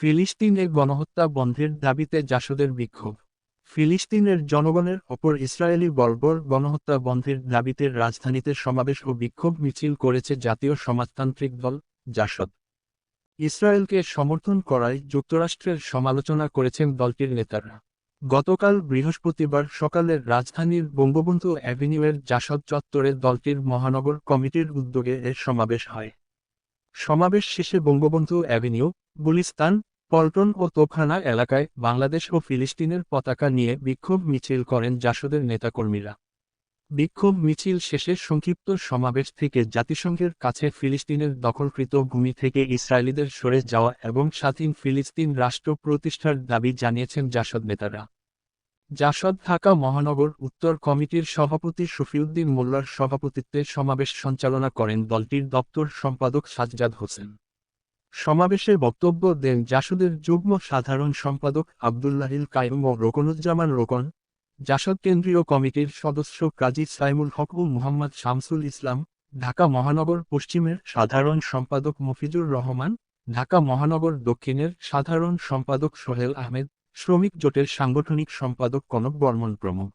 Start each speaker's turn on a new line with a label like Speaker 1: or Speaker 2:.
Speaker 1: ফিলিস্তিনে গণহত্যা বন্ধের দাবিতে জাসদের বিক্ষোভ। ফিলিস্তিনের জনগণের ওপর ইসরায়েলি বর্বর গণহত্যা বন্ধের দাবিতে রাজধানীতে সমাবেশ ও বিক্ষোভ মিছিল করেছে জাতীয় সমাজতান্ত্রিক দল জাসদ। ইসরায়েলকে সমর্থন করায় যুক্তরাষ্ট্রের সমালোচনা করেছেন দলটির নেতারা। গতকাল বৃহস্পতিবার সকালে রাজধানীর বঙ্গবন্ধু অ্যাভিনিউয়ের জাসদ চত্বরে দলটির মহানগর কমিটির উদ্যোগে এর সমাবেশ হয়। সমাবেশ শেষে বঙ্গবন্ধু অ্যাভিনিউ, গুলিস্তান পল্টন ও তোপখানা এলাকায় বাংলাদেশ ও ফিলিস্তিনের পতাকা নিয়ে বিক্ষোভ মিছিল করেন জাসদের নেতাকর্মীরা। বিক্ষোভ মিছিল শেষে সংক্ষিপ্ত সমাবেশ থেকে জাতিসংঘের কাছে ফিলিস্তিনের দখলকৃত ভূমি থেকে ইসরায়েলিদের সরে যাওয়া এবং স্বাধীন ফিলিস্তিন রাষ্ট্র প্রতিষ্ঠার দাবি জানিয়েছেন জাসদ নেতারা। জাসদ ঢাকা মহানগর উত্তর কমিটির সভাপতি শফিউদ্দিন মোল্লার সভাপতিত্বে সমাবেশ সঞ্চালনা করেন দলটির দপ্তর সম্পাদক সাজ্জাদ হোসেন। সমাবেশে বক্তব্য দেন জাসদের যুগ্ম সাধারণ সম্পাদক আবদুল্লাহিল কায়ুম ও রোকনুজ্জামান রোকন, জাসদ কেন্দ্রীয় কমিটির সদস্য কাজী সাইমুল হক ও মুহাম্মদ শামসুল ইসলাম, ঢাকা মহানগর পশ্চিমের সাধারণ সম্পাদক মফিজুর রহমান, ঢাকা মহানগর দক্ষিণের সাধারণ সম্পাদক সোহেল আহমেদ, শ্রমিক জোটের সাংগঠনিক সম্পাদক কনক বর্মন প্রমুখ।